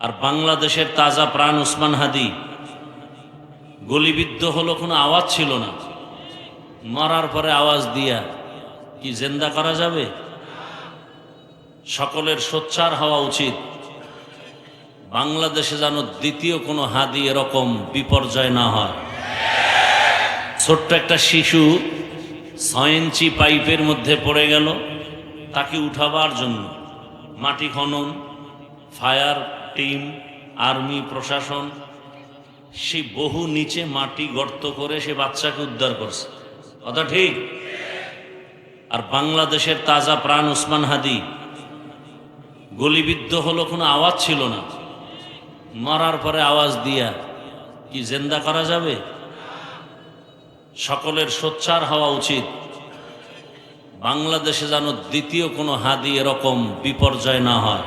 আর বাংলাদেশের তাজা প্রাণ ওসমান হাদি, গলিবিদ্ধ হলো কোনো আওয়াজ ছিল না। মরার পরে আওয়াজ দিয়া কি জেন্দা করা যাবে? সকলের সোচ্চার হওয়া উচিত। বাংলাদেশে যেন দ্বিতীয় কোনো হাদি এরকম বিপর্যয় না হয়। ছোট্ট একটা শিশু ছয় ইঞ্চি পাইপের মধ্যে পড়ে গেল, তাকে উঠাবার জন্য মাটি খনন, ফায়ার টিম, আর্মি, প্রশাসন, সে বহু নিচে মাটি গর্ত করে সে বাচ্চাকে উদ্ধার করছে। কথা ঠিক? আর বাংলাদেশের তাজা প্রাণ ওসমান হাদি, গলিবিদ্ধ হলো কোনো আওয়াজ ছিল না। মরার পরে আওয়াজ দিয়া কি জেন্দা করা যাবে? সকলের সোচ্চার হওয়া উচিত। বাংলাদেশে যেন দ্বিতীয় কোনো হাদি এরকম বিপর্যয় না হয়।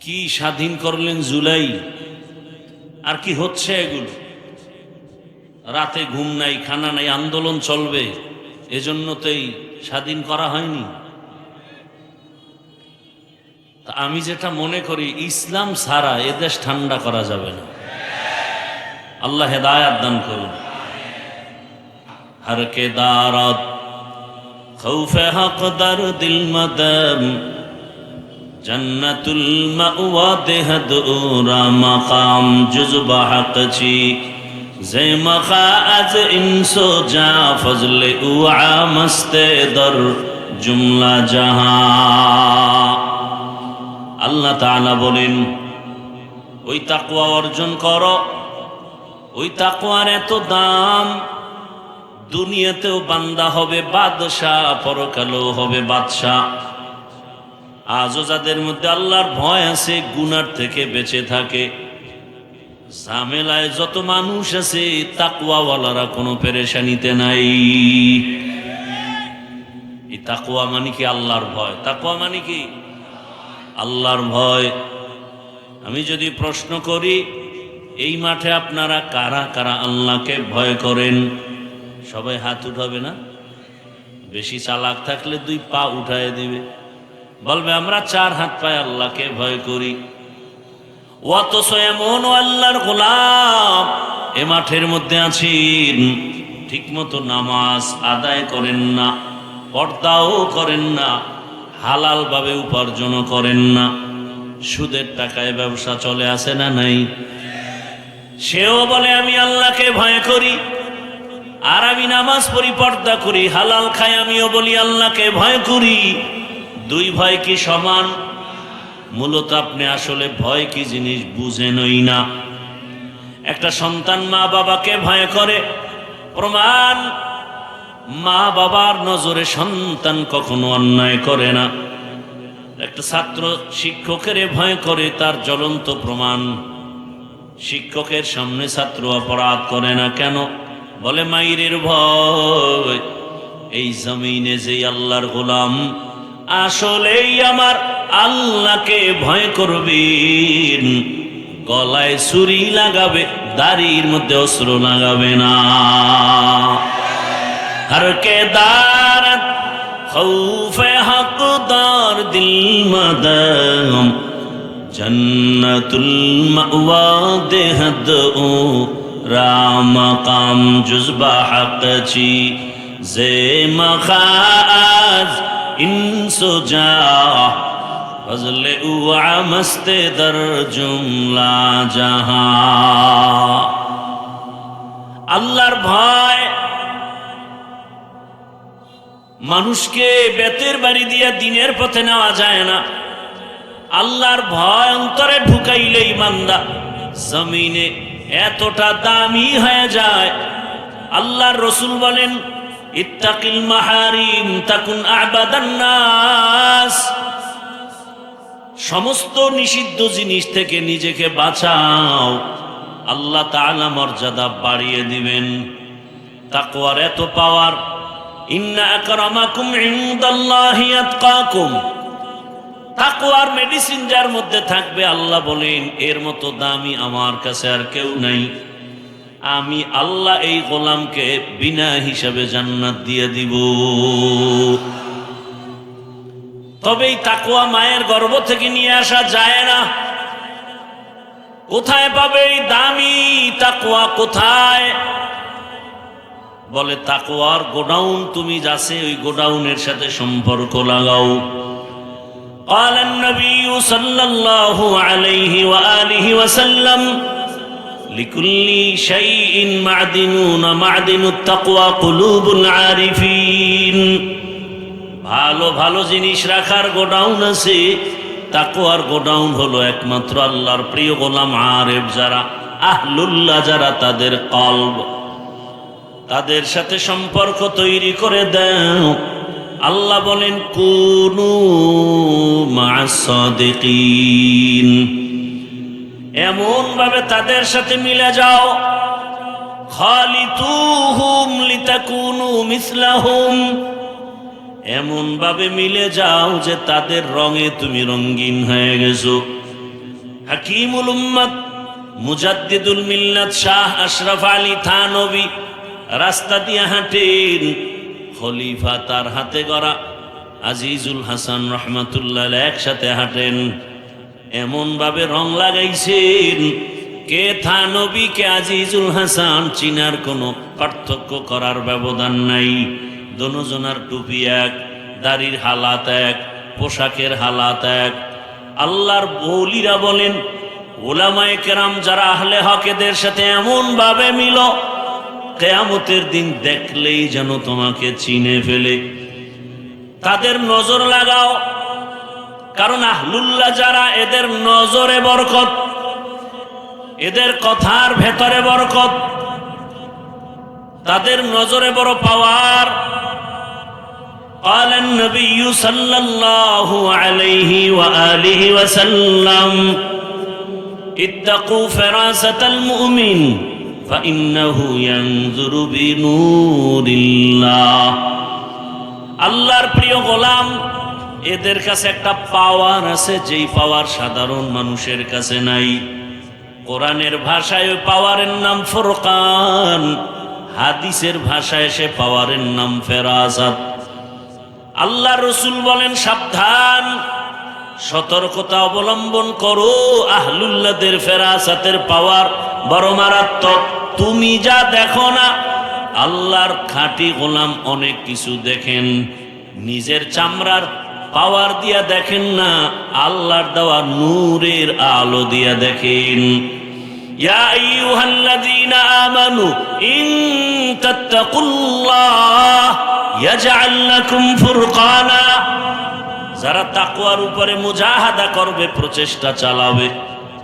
কি স্বাধীন করলেন জুলাই? আর কি হচ্ছে এগুলো? রাতে ঘুম নাই, খানা নাই, আন্দোলন চলবে এজন্য তো এই স্বাধীন করা হয়নি। আমি যেটা মনে করি, ইসলাম সারা এদেশ ঠান্ডা করা যাবে না। আল্লাহ হেদায়াত দান করুন। হরকে দারত খৌফে হক দার দিল মদম জান্নাতুল মাওয়া দেহদুরা মাকাম জুজবা হাকচি জে মখা আজ ইনসো জা ফজলে উআ মস্তে দর, জুমলা জাহা। আল্লাহ তাআলা বলেন, ওই তাকওয়া অর্জন করো। ওই তাকওয়ার এত দাম, দুনিয়াতেও বান্দা হবে, বাদশাহ পরকালেও হবে বাদশাহ। আজও যাদের মধ্যে আল্লাহর ভয় আছে, গুনার থেকে বেঁচে থাকে। ঝামেলায় যত মানুষ আছে তাকুয়াওয়ালারা কোনো পেরেশানিতে নাই। এই তাকুয়া মানে কি আল্লাহর ভয়? তাকুয়া মানে কি? আল্লাহর ভয়। আমি যদি প্রশ্ন করি, এই মাঠে আপনারা কারা কারা আল্লাহকে ভয় করেন? সবাই হাত উঠাবে না? বেশি চালাক থাকলে দুই পা উঠায় দিবে। বলবে, আমরা চার হাত পায়ে আল্লাহকে ভয় করি। অথচ এমন আল্লাহর গোলাম এ মাঠের মধ্যে আছেন। ঠিক মতো নামাজ আদায় করেন না, পর্দাও করেন না হালাল ভাবে উপার্জনও করেন না। সুদের টাকায় ব্যবসা চলে আসে না নাই? সেও বলে, আমি আল্লাহকে ভয় করি। আর আমি নামাজ পড়ি, পর্দা করি, হালাল খাই, আমিও বলি, আল্লাহকে ভয় করি। দুই ভয় কি সমান? মূলত আপনি আসলে ভয় কি জিনিস বুঝেনই না। একটা সন্তান মা বাবাকে ভয় করে। প্রমাণ মা বাবার নজরে সন্তান কখনো অন্যায় করে না। একটা ছাত্র শিক্ষকের ভয় করে, তার জ্বলন্ত প্রমাণ। শিক্ষকের সামনে ছাত্র অপরাধ করে না কেন? বলে, মাইরের ভয়, এই জমিনে যে আল্লাহর গোলাম আসলেই আমার আল্লাহকে ভয় করবে গলায় ছুরি লাগাবে, দাড়ির মধ্যে অস্ত্র লাগাবে না। হর কে হৌফে খৌফে হকদার দিল মদম, জন্নতুল মাওয়া, দেহদ ও রাম কাম, জুজবা হকচি জে মখাজ انسو جا فضل او আল্লাহর ভয়, মানুষকে বেতের বাড়ি দিয়া দিনের পথে নেওয়া যায় না। আল্লাহর ভয় অন্তরে ঢুকাইলে ইমান্দা জমিনে এতটা দামি হয়ে যায়। আল্লাহর রসুল বলেন ইত্তাকিল মাহারিম তাকুন আবাদান্নাস সমস্ত নিষিদ্ধ জিনিস থেকে নিজেকে বাঁচাও। আল্লাহ তাআলা মর্যাদা বাড়িয়ে দিবেন। তাকওয়ার এত পাওয়ার। ইন্না আকরামাকুম ইনদাল্লাহি আতকাকুম। তাকওয়ার মেডিসিন যার মধ্যে থাকবে, আল্লাহ বলেন, এর মতো দামি আমার কাছে আর কেউ নাই। আমি আল্লাহ এই গোলামকে বিনা হিসাবে জান্নাত দিয়ে দিব তবে এই তাকুয়া মায়ের গর্ভ থেকে নিয়ে আসা যায় না কোথায় পাবে এই দামি তাকুয়া কোথায় বলে তাকুয়ার গোডাউন তুমি যাচ্ছে ওই গোডাউনের সাথে সম্পর্ক লাগাও قال النبي صلى الله عليه وآله وسلم لكل شيء معدنون معدن التقوى قلوب العارفين ভালো ভালো জিনিস রাখার গোডাউন আছে তাকুয়ার গোডাউন হলো একমাত্র আল্লাহর প্রিয় গোলাম আরেফ যারা আহলুল্লাহ যারা তাদের কলব তাদের সাথে সম্পর্ক তৈরি করে দাও আল্লাহ বলেন কুনু মাসাদিকিন এমন ভাবে তাদের সাথে মিলে যাও। খালিতুহুম লিতাকুনু মিসলাহুম। এমন ভাবে মিলে যাও যে তাদের রঙে তুমি রঙিন হয়ে গেছো। হাকিমুল উম্মত মুজাদ্দিদুল মিল্লাত শাহ আশরাফ আলী থানবী রাস্তা দিয়ে হাঁটেন। খলিফা তার হাতে গড়া আজিজুল হাসান রহমাতুল্লাহ একসাথে হাঁটেন। এমন ভাবে রং লাগাইছেন, কে থানবী কে আজিজুল হাসান, চিনার কোনো পার্থক্য করার ব্যবধান নাই। দনোজনার টুপি এক, দাড়ির হালাত এক, পোশাকের হালাত এক। আল্লাহর বৌলিরা বলেন, ওলামায়ে কেরাম যারা আহলে হকেদের সাথে এমন ভাবে মিল, কেয়ামতের দিন দেখলেই যেন তোমাকে চিনে ফেলে। তাদের নজর লাগাও কারণ আহলুল্লাহ যারা এদের নজরে বরকত এদের কথার ভেতরে বরকত তাদের নজরে বড় পাওয়ার قال النبي صلى الله عليه وآله وسلم اتقوا فراسة المؤمن فإنه ينظر بنور الله আল্লাহর প্রিয় গোলাম এদের কাছে একটা পাওয়ার আছে, যেই পাওয়ার সাধারণ মানুষের কাছে নাই। কোরআনের ভাষায় পাওয়ারের নাম ফোরকান, হাদিসের ভাষায় সে পাওয়ারের নাম ফেরাজাত। আল্লাহ রসুল বলেন, সাবধান, সতর্কতা অবলম্বন করো, আহলুল্লাদের ফেরাসাতের পাওয়ার বড় মারাত্মক। তুমি যা দেখো না, আল্লাহর খাঁটি গোলাম অনেক কিছু দেখেন। নিজের চামড়ার পাওয়ার দিয়া দেখেন না আল্লাহর দেওয়া নূরের আলো দিয়া দেখেন يا أيها الذين آمنوا إن تتقوا الله يجعل لكم فرقانا যারা তাকুয়ার উপরে মুজাহাদা করবে প্রচেষ্টা চালাবে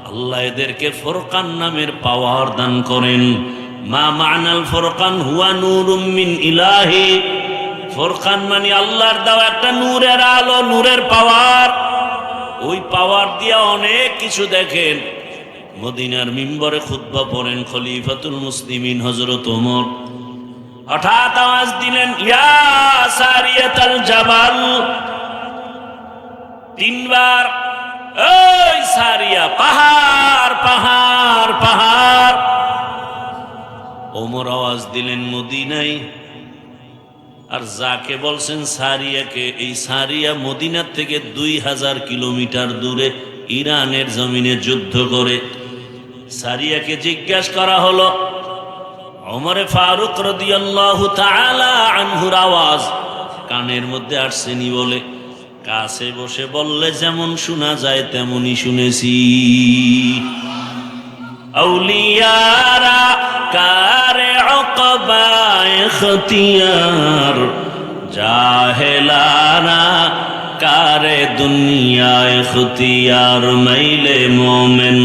আল্লাহ এদেরকে ফোরকান নামের পাওয়ার দান করেন মা মানাল ফোরকান হুয়া নূরুম মিন ইলাহি ফোরকান মানে আল্লাহর দাও একটা নূরের আলো, নূরের পাওয়ার। ওই পাওয়ার দিয়া অনেক কিছু দেখেন। মদিনার মিম্বরে খুতবা পড়েন খলিফাতুল মুসলিমিন হজরত ওমর। হঠাৎ আওয়াজ দিলেন, ইয়া সারিয়াতাল জাবাল। তিনবার, ওই সারিয়া, পাহাড় পাহাড় পাহাড়। ওমর আওয়াজ দিলেন মদিনাই আর যাকে বলছেন সারিয়াকে, এই সারিয়া মদিনার থেকে দুই হাজার কিলোমিটার দূরে ইরানের জমিনে যুদ্ধ করে। সারিয়াকে জিজ্ঞাসা করা হলো অমরে ফারুক রদিয়াল্লাহু আনহুর আওয়াজ কানের মধ্যে আসছেনি বলে। কাছে বসে বললে, যেমন শোনা যায়, তেমনই শুনেছি। আউলিয়ারা কারে অকবায় খতিয়ার জাহেলারা কারে দুনিয়ায় খতিয়ার, মাইলে মোমেন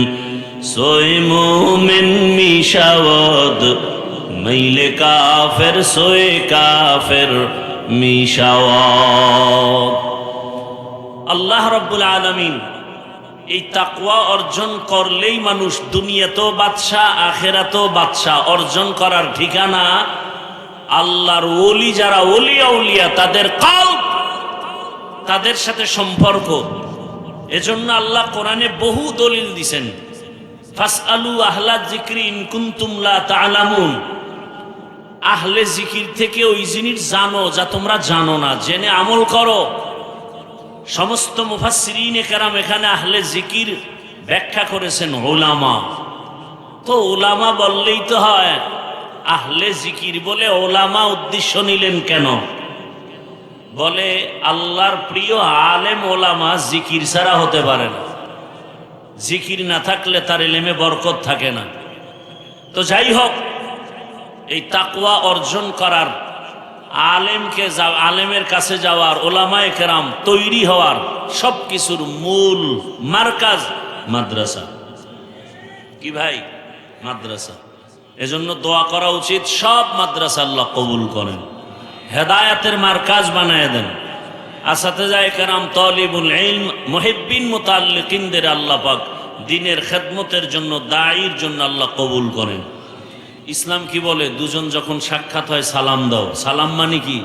সোয় মোমেন মিশাওদ মাইলে কাফের সোয়ে কাফের মিশাওদ আল্লাহ রব্বুল আলমিন এই তাকওয়া অর্জন করলেই মানুষ দুনিয়াতেও বাদশাহ, আখেরাতেও বাদশাহ। অর্জন করার ঠিকানা আল্লাহর ওলি, যারা ওলিয়া উলিয়া তাদের কাল তাদের সাথে সম্পর্ক। এজন্য আল্লাহ কোরআনে বহু দলিল দিছেন। আহলে জিকির থেকে ওই জিনিস জানো যা তোমরা জানো না। জেনে আমল করো। সমস্ত মুফাসসিরিন কেরাম এখানে আহলে জিকির ব্যাখ্যা করেছেন ওলামা। তো ওলামা বললেই তো হয়, আহলে জিকির বলে ওলামা উদ্দেশ্য নিলেন কেন? বলে, আল্লাহর প্রিয় আলেম ওলামা জিকির ছাড়া হতে পারে না। জিকির না থাকলে তার এলেমে বরকত থাকে না। তো যাই হোক, এই তাকুয়া অর্জন করার আলেমকে আলেমের কাছে যাওয়ার, ওলামায়ে কেরাম তৈরি হওয়ার সব কিছুর মূল মার্কাজ মাদ্রাসা। কি ভাই? মাদ্রাসা। এজন্য দোয়া করা উচিত, সব মাদ্রাসা আল্লাহ কবুল করেন। হেদায়াতের মার্কাজ বানায় দেন। আসাতে যায় কেরাম, তলিবুল ইলম, মুহিব্বিন, মুতাল্লিকিনদের আল্লাহ পাক দিনের খেদমতের জন্য, দায়ীর জন্য আল্লাহ কবুল করেন। ইসলাম কি বলে? দুজন যখন সাক্ষাৎ হয়, সালাম দাও। সালাম মানে কি?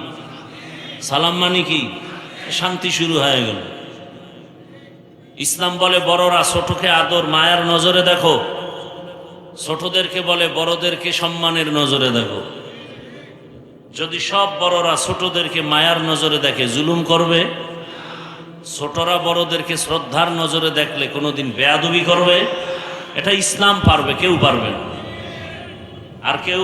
সালাম মানে কি? শান্তি শুরু হয়ে গেল। ইসলাম বলে, বড়রা, ছোটকে আদর, মায়ার নজরে দেখো। ছোটদেরকে বলে, বড়দেরকে সম্মানের নজরে দেখো। যদি সব বড়রা ছোটদেরকে মায়ার নজরে দেখে, জুলুম করবে? ছোটরা বড়দেরকে শ্রদ্ধার নজরে দেখলে কোনোদিন বেয়াদবি করবে? এটা ইসলাম পারবে, কেউ পারবে না। আর কেউ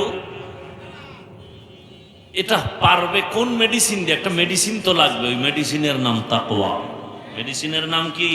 এটা পারবে কোন মেডিসিন দিয়ে? একটা মেডিসিন তো লাগবে, ওই মেডিসিনের নাম তাকোয়া মেডিসিনের নাম কি?